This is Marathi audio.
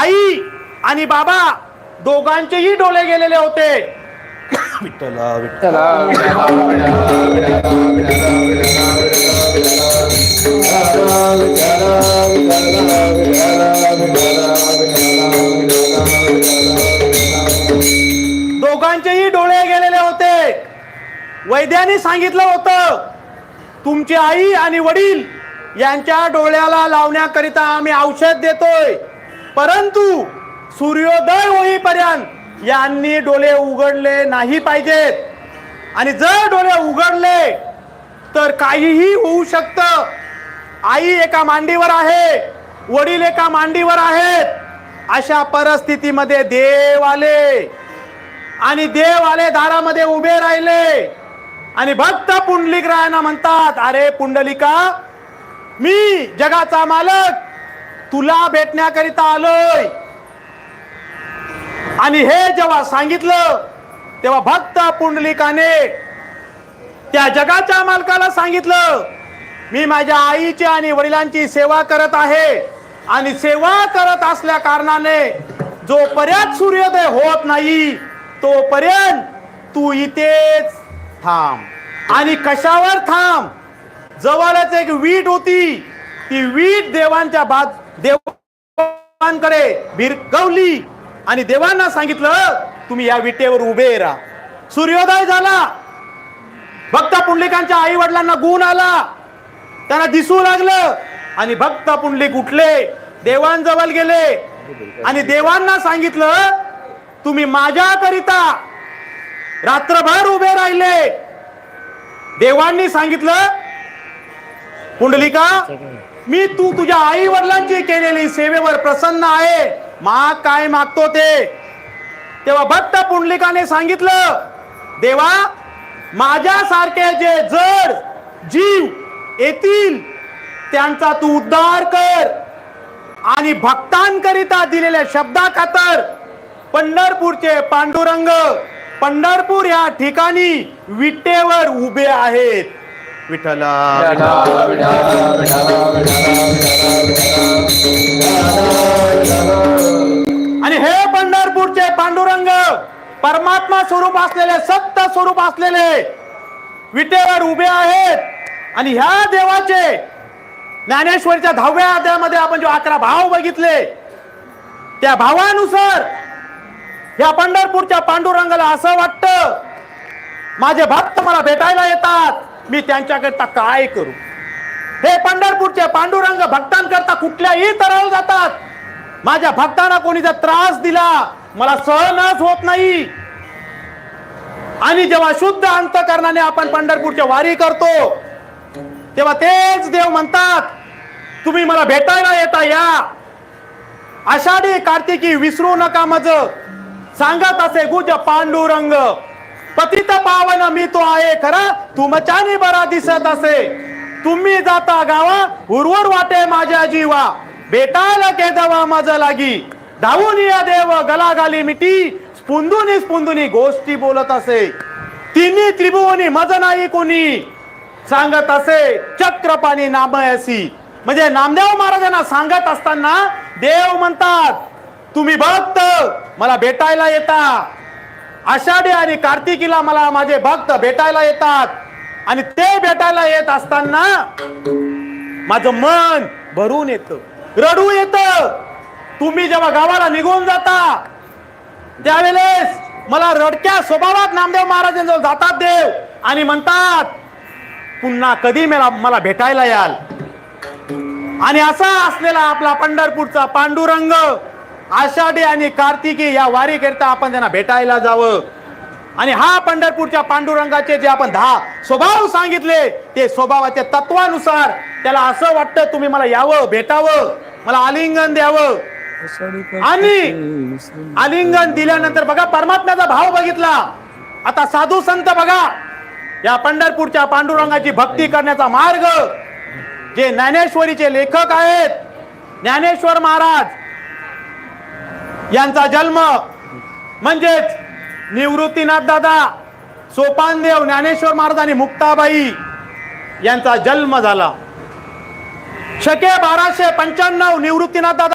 आई आणि बाबा दोघांचेही डोळे गेलेले होते. विठ्ठला विठ्ठला. दोघांचेही डोळे गेलेले होते. वैद्याने सांगितलं होतं तुमची आई आणि वडील यांच्या डोळ्याला लावण्याकरिता आम्ही औषध देतोय. परंतु सूर्योदय होईपर्यंत यांनी डोळे उघडले नाही पाहिजेत. आणि जर डोळे उघडले तर काहीही होऊ शकतं. आई एका मांडीवर आहे वडील एका मांडीवर आहेत. अशा परिस्थितीमध्ये देव आले. आणि देव आले दारामध्ये उभे राहिले. आणि भक्त पुंडलिक रायांना म्हणतात अरे पुंडलिका मी जगाचा मालक तुला भेटण्याकरिता आलोय. आणि हे जेव्हा सांगितलं तेव्हा भक्त पुंडलिकाने त्या जगाच्या मालकाला सांगितलं मी माझ्या आईची आणि वडिलांची सेवा करत आहे. आणि सेवा करत असल्या कारणाने जोपर्यंत सूर्योदय होत नाही तोपर्यंत तू इथेच थांब. आणि कशावर थांब? जवळच एक वीट होती. ती वीट देवांच्या बाज देवांकडे भिरकवली आणि देवांना सांगितलं तुम्ही या विटेवर उभे राहा. सूर्योदय झाला. भक्त पुंडलिकांच्या आई वडिलांना गुण आला. त्यांना दिसू लागलं. आणि भक्त पुंडलिक उठले. देवांजवळ गेले. आणि देवांना सांगितलं तुम्ही माझ्याकरिता रात्रभर उभे राहिले. देवांनी सांगितलं पुंडलिका मी तू तुझ्या आई वडिलांची केलेली सेवेवर प्रसन्न आहे. माग काय मागतो ते? तेव्हा भक्त पुंडलिकाने सांगितलं देवा माझ्यासारखे जे जड जीव येतील त्यांचा तू उद्धार कर आणि भक्तांकरिता दिलेल्या शब्दा खातर पंढरपूरचे पांडुरंग पंढरपूर या ठिकाणी विटेवर उभे आहेत. विठ्ठला आणि हे पंढरपूरचे पांडुरंग परमात्मा स्वरूप असलेले सत्य स्वरूप असलेले विटेवर उभे आहेत. आणि ह्या देवाचे ज्ञानेश्वरीच्या दहाव्या अध्यायामध्ये आपण जो अकरा भाव बघितले त्या भावानुसार या पंढरपूरच्या पांडुरंगाला असं वाटतं माझे भक्त मला भेटायला येतात. मी त्यांच्याकरता काय करू? हे पंढरपूरचे पांडुरंग भक्तांकरता कुठल्याही तरावर जातात. माझ्या भक्तांना कोणी जर त्रास दिला मला सहनच होत नाही. आणि जेव्हा शुद्ध अंतकरणाने आपण पंढरपूरच्या वारी करतो तेव्हा तेच देव म्हणतात तुम्ही मला भेटायला येता या. आषाढी कार्तिकी विसरू नका मज. सांगत असे गुज पांडुरंग. पतित पावन मी तो आहे खरा. तुमच्याने बरा दिसत असे. तुम्ही जाता गावा उर्वर वाटे माझ्या जीवा. भेटायला केदवा मज लागी. धावून या देव गलागाली मिटी. स्पुंदुनी स्पुंदुनी गोष्टी बोलत असे. तिन्ही त्रिभुवनी मज नाही कोणी. सांगत असे चक्रपाणी नामयसी म्हणजे नामदेव महाराजांना सांगत असताना देव म्हणतात तुम्ही भक्त मला भेटायला येता. आषाढी आणि कार्तिकीला मला माझे भक्त भेटायला येतात. आणि ते भेटायला येत असताना माझं मन भरून येत रडू येत. तुम्ही जेव्हा गावाला निघून जाता त्यावेळेस मला रडक्या स्वभावात नामदेव महाराजांजवळ जातात देव. आणि म्हणतात पुन्हा कधी मला मला भेटायला याल. आणि असा असलेला आपला पंढरपूरचा पांडुरंग आषाढी आणि कार्तिकी या वारीकरिता आपण त्यांना भेटायला जावं. आणि हा पंढरपूरच्या पांडुरंगाचे जे आपण दहा स्वभाव सांगितले ते स्वभावाच्या तत्वानुसार त्याला असं वाटतं तुम्ही मला यावं भेटावं मला आलिंगन द्यावं. आणि आलिंगन दिल्यानंतर बघा परमात्म्याचा भाव बघितला. आता साधू संत बघा या पंढरपूरच्या पांडुरंगाची भक्ती करण्याचा मार्ग जे ज्ञानेश्वरीचे लेखक आहेत ज्ञानेश्वर महाराज यांचा जन्म म्हणजेच निवृत्तीनाथ दादा सोपानदेव ज्ञानेश्वर महाराज आणि मुक्ताबाई यांचा जन्म झाला. शके बाराशे पंच्याण्णव निवृत्तीनाथ दादा